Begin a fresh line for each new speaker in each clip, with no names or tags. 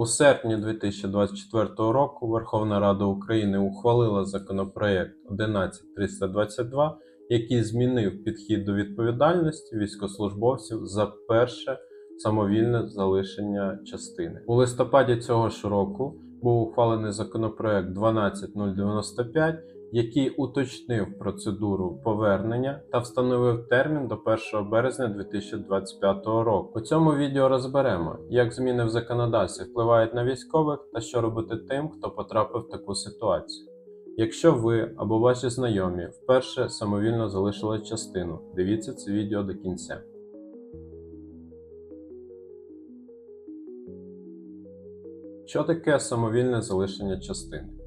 У серпні 2024 року Верховна Рада України ухвалила законопроект 11322, який змінив підхід до відповідальності військовослужбовців за перше самовільне залишення частини. У листопаді цього ж року був ухвалений законопроект 12095, який уточнив процедуру повернення та встановив термін до 1 березня 2025 року. У цьому відео розберемо, як зміни в законодавстві впливають на військових та що робити тим, хто потрапив в таку ситуацію. Якщо ви або ваші знайомі вперше самовільно залишили частину, дивіться це відео до кінця. Що таке самовільне залишення частини?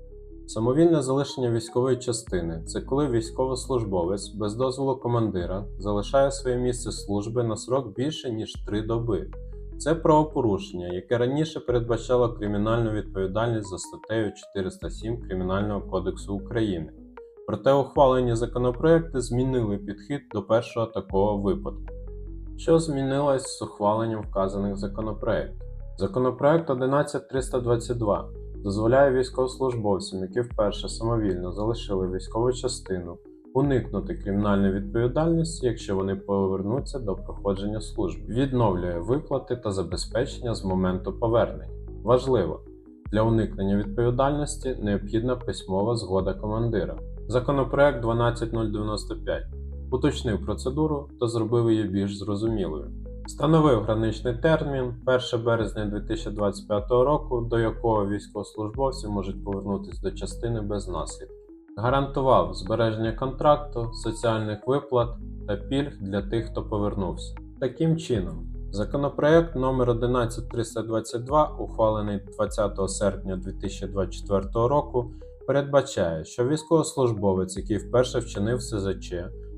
Самовільне залишення військової частини це коли військовослужбовець без дозволу командира залишає своє місце служби на срок більше ніж 3 доби. Це правопорушення, яке раніше передбачало кримінальну відповідальність за статтею 407 Кримінального кодексу України. Проте ухвалені законопроекти змінили підхід до першого такого випадку. Що змінилось з ухваленням вказаних законопроєктів? Законопроект 11322 дозволяє військовослужбовцям, які вперше самовільно залишили військову частину, уникнути кримінальної відповідальності, якщо вони повернуться до проходження служби, відновлює виплати та забезпечення з моменту повернення. Важливо, для уникнення відповідальності необхідна письмова згода командира. Законопроект 12095 уточнив процедуру та зробив її більш зрозумілою. Встановив граничний термін 1 березня 2025 року, до якого військовослужбовці можуть повернутися до частини без наслідків. Гарантував збереження контракту, соціальних виплат та пільг для тих, хто повернувся. Таким чином, законопроект номер 11322, ухвалений 20 серпня 2024 року, передбачає, що військовослужбовець, який вперше вчинив СЗЧ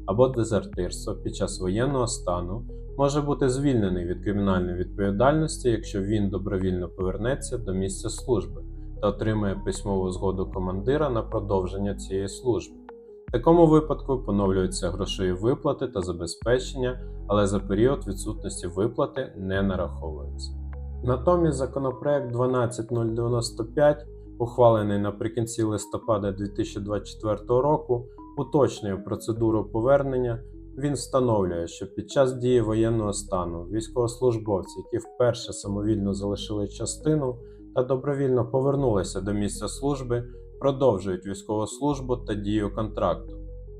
або дезертирство під час воєнного стану, може бути звільнений від кримінальної відповідальності, якщо він добровільно повернеться до місця служби та отримає письмову згоду командира на продовження цієї служби. В такому випадку поновлюються грошові виплати та забезпечення, але за період відсутності виплати не нараховуються. Натомість законопроект 12095, ухвалений наприкінці листопада 2024 року, уточнює процедуру повернення він встановлює, що під час дії воєнного стану військовослужбовці, які вперше самовільно залишили частину та добровільно повернулися до місця служби, продовжують військову службу та дію контракту.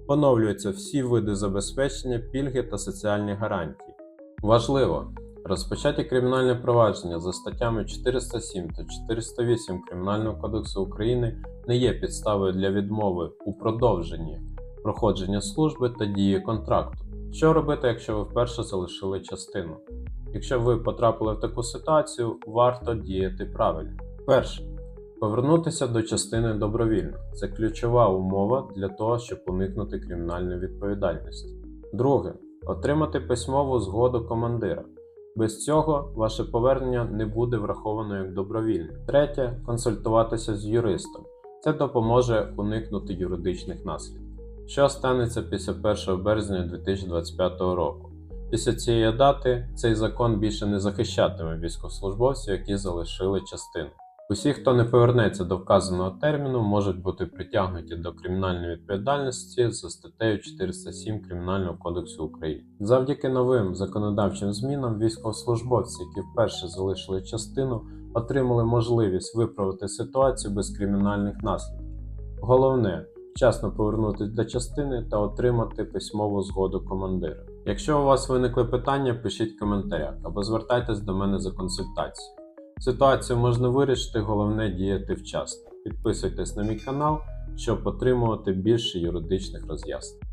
Поновлюються всі види забезпечення, пільги та соціальні гарантії. Важливо! Розпочаті кримінальне провадження за статтями 407 та 408 Кримінального кодексу України не є підставою для відмови у продовженні проходження служби та дії контракту. Що робити, якщо ви вперше залишили частину? Якщо ви потрапили в таку ситуацію, варто діяти правильно. Перше. Повернутися до частини добровільно. Це ключова умова для того, щоб уникнути кримінальної відповідальності. Друге. Отримати письмову згоду командира. Без цього ваше повернення не буде враховано як добровільне. Третє консультуватися з юристом. Це допоможе уникнути юридичних наслідків. Що станеться після 1 березня 2025 року? Після цієї дати цей закон більше не захищатиме військовослужбовців, які залишили частину. Усі, хто не повернеться до вказаного терміну, можуть бути притягнуті до кримінальної відповідальності за статтею 407 Кримінального кодексу України. Завдяки новим законодавчим змінам військовослужбовці, які вперше залишили частину, отримали можливість виправити ситуацію без кримінальних наслідків. Головне вчасно повернутися до частини та отримати письмову згоду командира. Якщо у вас виникли питання, пишіть в коментарях або звертайтесь до мене за консультацією. Ситуацію можна вирішити, головне діяти вчасно. Підписуйтесь на мій канал, щоб отримувати більше юридичних роз'яснень.